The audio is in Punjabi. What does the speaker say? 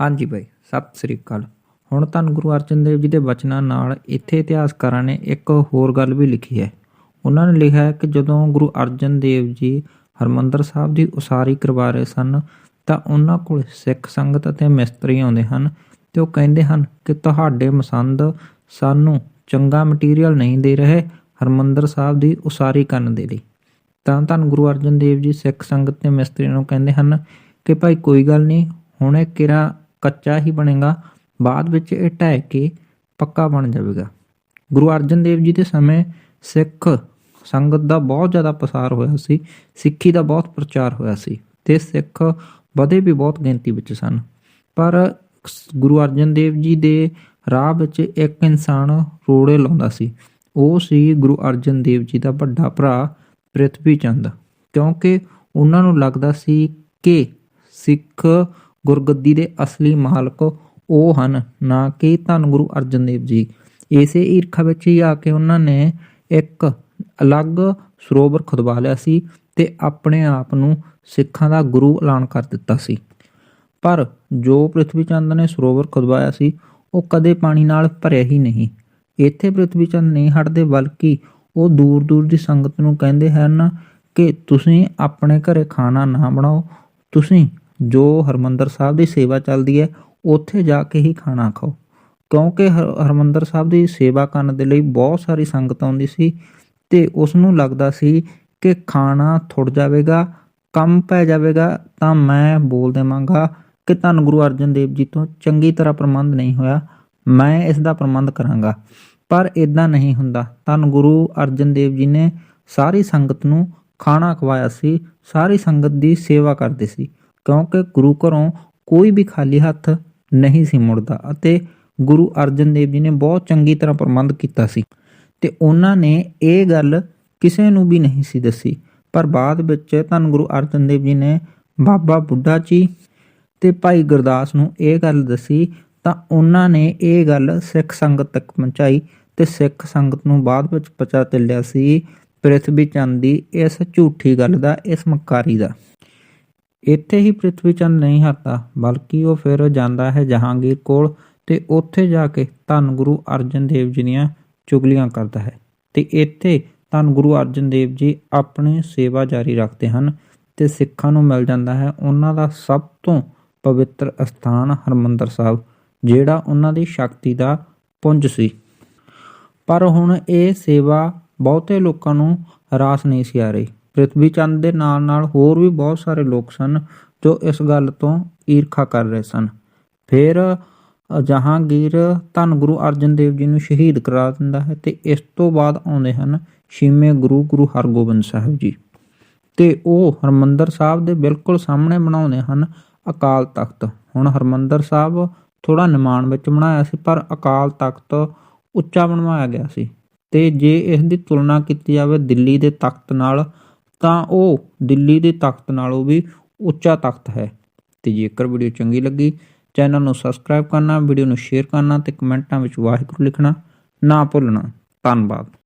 ਹਾਂਜੀ ਬਾਈ ਸਤਿ ਸ੍ਰੀ ਅਕਾਲ। ਹੁਣ ਤੁਹਾਨੂੰ ਗੁਰੂ ਅਰਜਨ ਦੇਵ ਜੀ ਦੇ ਬਚਨਾਂ ਨਾਲ ਇੱਥੇ ਇਤਿਹਾਸਕਾਰਾਂ ਨੇ ਇੱਕ ਹੋਰ ਗੱਲ ਵੀ ਲਿਖੀ ਹੈ। ਉਹਨਾਂ ਨੇ ਲਿਖਿਆ ਹੈ ਕਿ ਜਦੋਂ ਗੁਰੂ ਅਰਜਨ ਦੇਵ ਜੀ ਹਰਮੰਦਰ ਸਾਹਿਬ ਦੀ ਉਸਾਰੀ ਕਰਵਾ ਰਹੇ ਸਨ, ਤਾਂ ਉਹਨਾਂ ਕੋਲ ਸਿੱਖ ਸੰਗਤ ਅਤੇ ਮਿਸਤਰੀ ਆਉਂਦੇ ਹਨ ਤੇ ਉਹ ਕਹਿੰਦੇ ਹਨ ਕਿ ਤੁਹਾਡੇ ਮਸੰਦ ਸਾਨੂੰ ਚੰਗਾ ਮਟੀਰੀਅਲ ਨਹੀਂ ਦੇ ਰਹੇ, ਹਰਮੰਦਰ ਸਾਹਿਬ ਦੀ ਉਸਾਰੀ ਕਰਨ ਦੇ ਲਈ। ਤਾਂ ਧੰਨ ਗੁਰੂ ਅਰਜਨ ਦੇਵ ਜੀ ਸਿੱਖ ਸੰਗਤ ਤੇ ਮਿਸਤਰੀ ਨੂੰ ਕਹਿੰਦੇ ਹਨ ਕਿ ਭਾਈ ਕੋਈ ਗੱਲ ਨਹੀਂ, ਹੁਣੇ ਕਿਰਾ ਕੱਚਾ ਹੀ ਬਣੇਗਾ। ਬਾਅਦ ਵਿੱਚ ਇਹ ਢਹਿ ਕੇ ਪੱਕਾ ਬਣ ਜਾਵੇਗਾ। ਗੁਰੂ ਅਰਜਨ ਦੇਵ ਜੀ ਦੇ ਸਮੇਂ ਸਿੱਖ ਸੰਗਤ ਦਾ ਬਹੁਤ ਜ਼ਿਆਦਾ ਪਸਾਰ ਹੋਇਆ ਸੀ। ਸਿੱਖੀ ਦਾ ਬਹੁਤ ਪ੍ਰਚਾਰ ਹੋਇਆ ਸੀ ਤੇ ਸਿੱਖ ਵਧੇ ਵੀ ਬਹੁਤ ਗਿਣਤੀ ਵਿੱਚ ਸਨ। ਪਰ ਗੁਰੂ ਅਰਜਨ ਦੇਵ ਜੀ ਦੇ ਰਾਹ ਵਿੱਚ ਇੱਕ ਇਨਸਾਨ ਰੋੜੇ ਲਾਉਂਦਾ ਸੀ। ਉਹ ਸੀ ਗੁਰੂ ਅਰਜਨ ਦੇਵ ਜੀ ਦਾ ਵੱਡਾ ਭਰਾ ਪ੍ਰਿਥਵੀ ਚੰਦ। ਕਿਉਂਕਿ ਉਹਨਾਂ ਨੂੰ ਲੱਗਦਾ ਸੀ ਕਿ ਸਿੱਖ ਗੁਰਗੱਦੀ ਦੇ ਅਸਲੀ ਮਾਲਕ ਉਹ ਹਨ, ਨਾ ਕਿ ਧੰਨ ਗੁਰੂ ਅਰਜਨ ਦੇਵ ਜੀ। ਇਸੇ ਈਰਖਾ ਵਿੱਚ ਹੀ ਆ ਕੇ ਉਹਨਾਂ ਨੇ ਇੱਕ ਅਲੱਗ ਸਰੋਵਰ ਖੁਦਵਾ ਲਿਆ ਸੀ ਤੇ ਆਪਣੇ ਆਪ ਨੂੰ ਸਿੱਖਾਂ ਦਾ ਗੁਰੂ ਐਲਾਨ ਕਰ ਦਿੱਤਾ ਸੀ। ਪਰ ਜੋ ਪ੍ਰਿਥਵੀ ਚੰਦ ਨੇ ਸਰੋਵਰ ਖੁਦਵਾਇਆ ਸੀ, ਉਹ ਕਦੇ ਪਾਣੀ ਨਾਲ ਭਰਿਆ ਹੀ ਨਹੀਂ। ਇੱਥੇ ਪ੍ਰਿਥਵੀ ਚੰਦ ਨਹੀਂ ਹਟਦੇ, ਬਲਕਿ ਉਹ ਦੂਰ ਦੂਰ ਦੀ ਸੰਗਤ ਨੂੰ ਕਹਿੰਦੇ ਹਨ ਕਿ ਤੁਸੀਂ ਆਪਣੇ ਘਰੇ ਖਾਣਾ ਨਾ ਬਣਾਓ, ਤੁਸੀਂ ਜੋ ਹਰਮੰਦਰ ਸਾਹਿਬ ਦੀ ਸੇਵਾ ਚੱਲਦੀ ਹੈ, ਉੱਥੇ ਜਾ ਕੇ ਹੀ ਖਾਣਾ ਖਾਓ। ਕਿਉਂਕਿ ਹਰ- ਹਰਮੰਦਰ ਸਾਹਿਬ ਦੀ ਸੇਵਾ ਕਰਨ ਦੇ ਲਈ ਬਹੁਤ ਸਾਰੀ ਸੰਗਤ ਆਉਂਦੀ ਸੀ ਤੇ ਉਸ ਨੂੰ ਲੱਗਦਾ ਸੀ ਕਿ ਖਾਣਾ ਥੁੜ ਜਾਵੇਗਾ, ਕੰਮ ਪੈ ਜਾਵੇਗਾ, ਤਾਂ ਮੈਂ ਬੋਲ ਦੇਵਾਂਗਾ ਕਿ ਧੰਨ ਗੁਰੂ ਅਰਜਨ ਦੇਵ ਜੀ ਤੋਂ ਚੰਗੀ ਤਰ੍ਹਾਂ ਪ੍ਰਬੰਧ ਨਹੀਂ ਹੋਇਆ, ਮੈਂ ਇਸ ਦਾ ਪ੍ਰਬੰਧ ਕਰਾਂਗਾ। ਪਰ ਇਦਾਂ ਨਹੀਂ ਹੁੰਦਾ। ਧੰਨ ਗੁਰੂ ਅਰਜਨ ਦੇਵ ਜੀ ਨੇ ਸਾਰੀ ਸੰਗਤ ਨੂੰ ਖਾਣਾ ਖਵਾਇਆ ਸੀ, ਸਾਰੀ ਸੰਗਤ ਦੀ ਸੇਵਾ ਕਰਦੇ ਸੀ। ਕਿਉਂਕਿ ਗੁਰੂ ਘਰੋਂ ਕੋਈ ਵੀ ਖਾਲੀ ਹੱਥ ਨਹੀਂ ਸੀ ਮੁੜਦਾ ਅਤੇ ਗੁਰੂ ਅਰਜਨ ਦੇਵ ਜੀ ਨੇ ਬਹੁਤ ਚੰਗੀ ਤਰ੍ਹਾਂ ਪ੍ਰਬੰਧ ਕੀਤਾ ਸੀ ਤੇ ਉਹਨਾਂ ਨੇ ਇਹ ਗੱਲ ਕਿਸੇ ਨੂੰ ਵੀ ਨਹੀਂ ਸੀ ਦੱਸੀ। ਪਰ ਬਾਅਦ ਵਿੱਚ ਧੰਨ ਗੁਰੂ ਅਰਜਨ ਦੇਵ ਜੀ ਨੇ ਬਾਬਾ ਬੁੱਢਾ ਜੀ ਤੇ ਭਾਈ ਗੁਰਦਾਸ ਨੂੰ ਇਹ ਗੱਲ ਦੱਸੀ ਤਾਂ ਉਹਨਾਂ ਨੇ ਇਹ ਗੱਲ ਸਿੱਖ ਸੰਗਤ ਤੱਕ ਪਹੁੰਚਾਈ ਤੇ ਸਿੱਖ ਸੰਗਤ ਨੂੰ ਬਾਅਦ ਵਿੱਚ ਪਤਾ ਚੱਲਿਆ ਸੀ, ਪ੍ਰਿਥਵੀ ਚੰਦ ਦੀ ਇਸ ਝੂਠੀ ਗੱਲ ਦਾ, ਇਸ ਮਕਾਰੀ ਦਾ। ਇੱਥੇ ਹੀ ਪ੍ਰਿਥਵੀ ਚੰਦ ਨਹੀਂ ਹਟਦਾ, ਬਲਕਿ ਉਹ ਫਿਰ ਜਾਂਦਾ ਹੈ ਜਹਾਂਗੀਰ ਕੋਲ ਤੇ ਉੱਥੇ ਜਾ ਕੇ ਧੰਨ ਗੁਰੂ ਅਰਜਨ ਦੇਵ ਜੀ ਦੀਆਂ ਚੁਗਲੀਆਂ ਕਰਦਾ ਹੈ ਤੇ ਇੱਥੇ ਧੰਨ ਗੁਰੂ ਅਰਜਨ ਦੇਵ ਜੀ ਆਪਣੀ ਸੇਵਾ ਜਾਰੀ ਰੱਖਦੇ ਹਨ ਤੇ ਸਿੱਖਾਂ ਨੂੰ ਮਿਲ ਜਾਂਦਾ ਹੈ। ਉਹਨਾਂ ਦਾ ਸਭ ਤੋਂ ਪਵਿੱਤਰ ਅਸਥਾਨ ਹਰਮੰਦਰ ਸਾਹਿਬ, ਜਿਹੜਾ ਉਹਨਾਂ ਦੀ ਸ਼ਕਤੀ ਦਾ ਪੁੰਜ ਸੀ। ਪਰ ਹੁਣ ਇਹ ਸੇਵਾ ਬਹੁਤੇ ਲੋਕਾਂ ਨੂੰ ਰਾਸ ਨਹੀਂ ਸੀ ਆ ਰਹੀ। ਪ੍ਰਿਥਵੀ ਚੰਦ ਦੇ ਨਾਲ ਨਾਲ ਹੋਰ ਵੀ ਬਹੁਤ ਸਾਰੇ ਲੋਕ ਸਨ ਜੋ ਇਸ ਗੱਲ ਤੋਂ ਈਰਖਾ ਕਰ ਰਹੇ ਸਨ। ਫਿਰ ਜਹਾਂਗੀਰ ਧੰਨ ਗੁਰੂ ਅਰਜਨ ਦੇਵ ਜੀ ਨੂੰ ਸ਼ਹੀਦ ਕਰਾ ਦਿੰਦਾ ਹੈ ਤੇ ਇਸ ਤੋਂ ਬਾਅਦ ਆਉਂਦੇ ਹਨ ਛੇਵੇਂ ਗੁਰੂ ਗੁਰੂ ਹਰਗੋਬਿੰਦ ਸਾਹਿਬ ਜੀ। ਤੇ ਉਹ ਹਰਮੰਦਰ ਸਾਹਿਬ ਦੇ ਬਿਲਕੁਲ ਸਾਹਮਣੇ ਬਣਾਉਂਦੇ ਹਨ ਅਕਾਲ ਤਖਤ। ਹੁਣ ਹਰਮੰਦਰ ਸਾਹਿਬ ਥੋੜਾ ਨਿਮਾਣ ਵਿੱਚ ਬਣਾਇਆ ਸੀ, ਪਰ ਅਕਾਲ ਤਖਤ ਉੱਚਾ ਬਣਵਾਇਆ ਗਿਆ ਸੀ। ਤੇ ਜੇ ਇਸ ਦੀ ਤੁਲਨਾ ਕੀਤੀ ਜਾਵੇ ਦਿੱਲੀ ਦੇ ਤਖਤ ਨਾਲ ਤਾਂ ਉਹ ਦਿੱਲੀ ਦੇ ਤਖਤ ਨਾਲੋਂ ਵੀ ਉੱਚਾ ਤਖਤ ਹੈ। ਤੇ ਜੇਕਰ ਵੀਡੀਓ ਚੰਗੀ ਲੱਗੀ, ਚੈਨਲ ਨੂੰ ਸਬਸਕ੍ਰਾਈਬ ਕਰਨਾ, ਵੀਡੀਓ ਨੂੰ ਸ਼ੇਅਰ ਕਰਨਾ ਤੇ ਕਮੈਂਟਾਂ ਵਿੱਚ ਵਾਹਿਗੁਰੂ ਲਿਖਣਾ ਨਾ ਭੁੱਲਣਾ। ਧੰਨਵਾਦ।